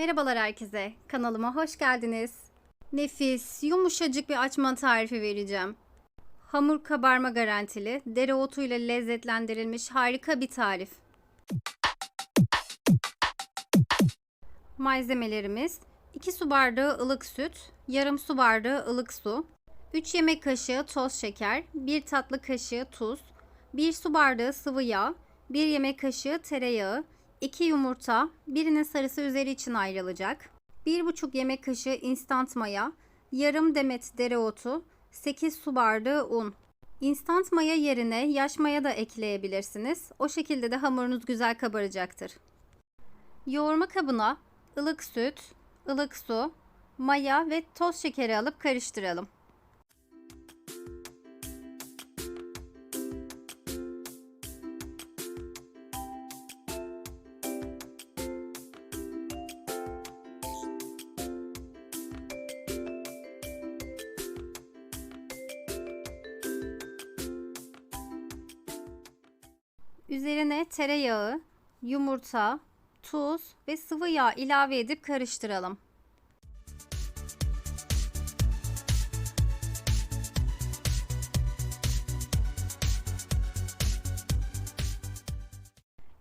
Merhabalar herkese. Kanalıma hoş geldiniz. Nefis, yumuşacık bir açma tarifi vereceğim. Hamur kabarma garantili, dereotuyla lezzetlendirilmiş harika bir tarif. Malzemelerimiz 2 su bardağı ılık süt, yarım su bardağı ılık su, 3 yemek kaşığı toz şeker, 1 tatlı kaşığı tuz, 1 su bardağı sıvı yağ, 1 yemek kaşığı tereyağı, 2 yumurta, birinin sarısı üzeri için ayrılacak, 1,5 yemek kaşığı instant maya, yarım demet dereotu, 8 su bardağı un. İnstant maya yerine yaş maya da ekleyebilirsiniz. O şekilde de hamurunuz güzel kabaracaktır. Yoğurma kabına ılık süt, ılık su, maya ve toz şekeri alıp karıştıralım. Üzerine tereyağı, yumurta, tuz ve sıvı yağ ilave edip karıştıralım.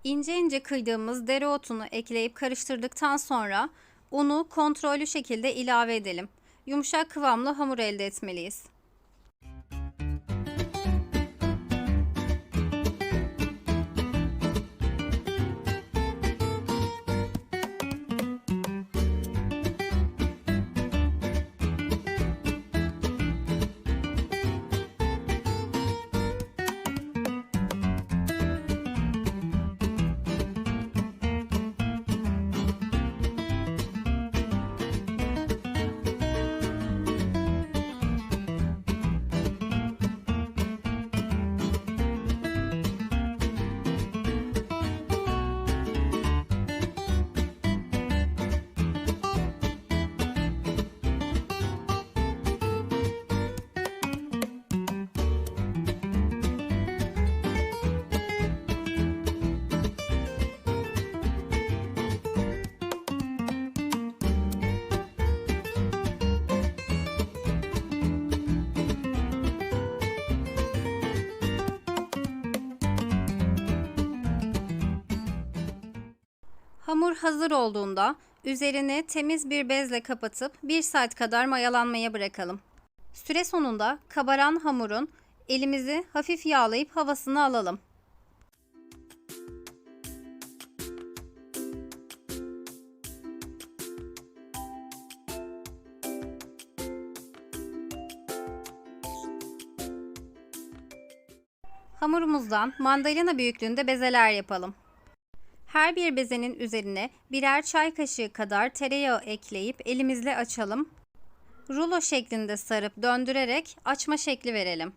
İnce ince kıydığımız dereotunu ekleyip karıştırdıktan sonra unu kontrollü şekilde ilave edelim. Yumuşak kıvamlı hamur elde etmeliyiz. Hamur hazır olduğunda üzerini temiz bir bezle kapatıp 1 saat kadar mayalanmaya bırakalım. Süre sonunda kabaran hamurun elimizi hafif yağlayıp havasını alalım. Hamurumuzdan mandalina büyüklüğünde bezeler yapalım. Her bir bezenin üzerine birer çay kaşığı kadar tereyağı ekleyip elimizle açalım. Rulo şeklinde sarıp döndürerek açma şekli verelim.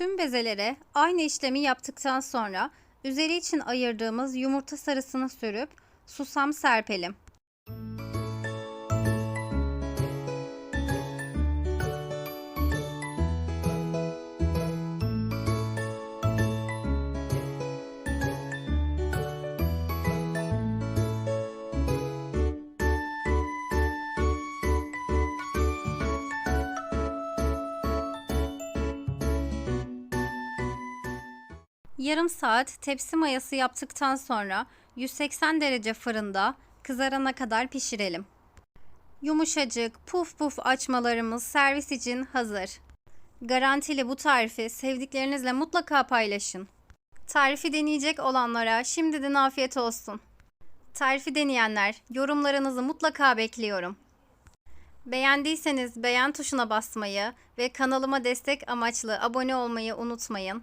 Tüm bezelere aynı işlemi yaptıktan sonra üzeri için ayırdığımız yumurta sarısını sürüp susam serpelim. Yarım saat tepsi mayası yaptıktan sonra 180 derece fırında kızarana kadar pişirelim. Yumuşacık puf puf açmalarımız servis için hazır. Garantili bu tarifi sevdiklerinizle mutlaka paylaşın. Tarifi deneyecek olanlara şimdiden afiyet olsun. Tarifi deneyenler, yorumlarınızı mutlaka bekliyorum. Beğendiyseniz beğen tuşuna basmayı ve kanalıma destek amaçlı abone olmayı unutmayın.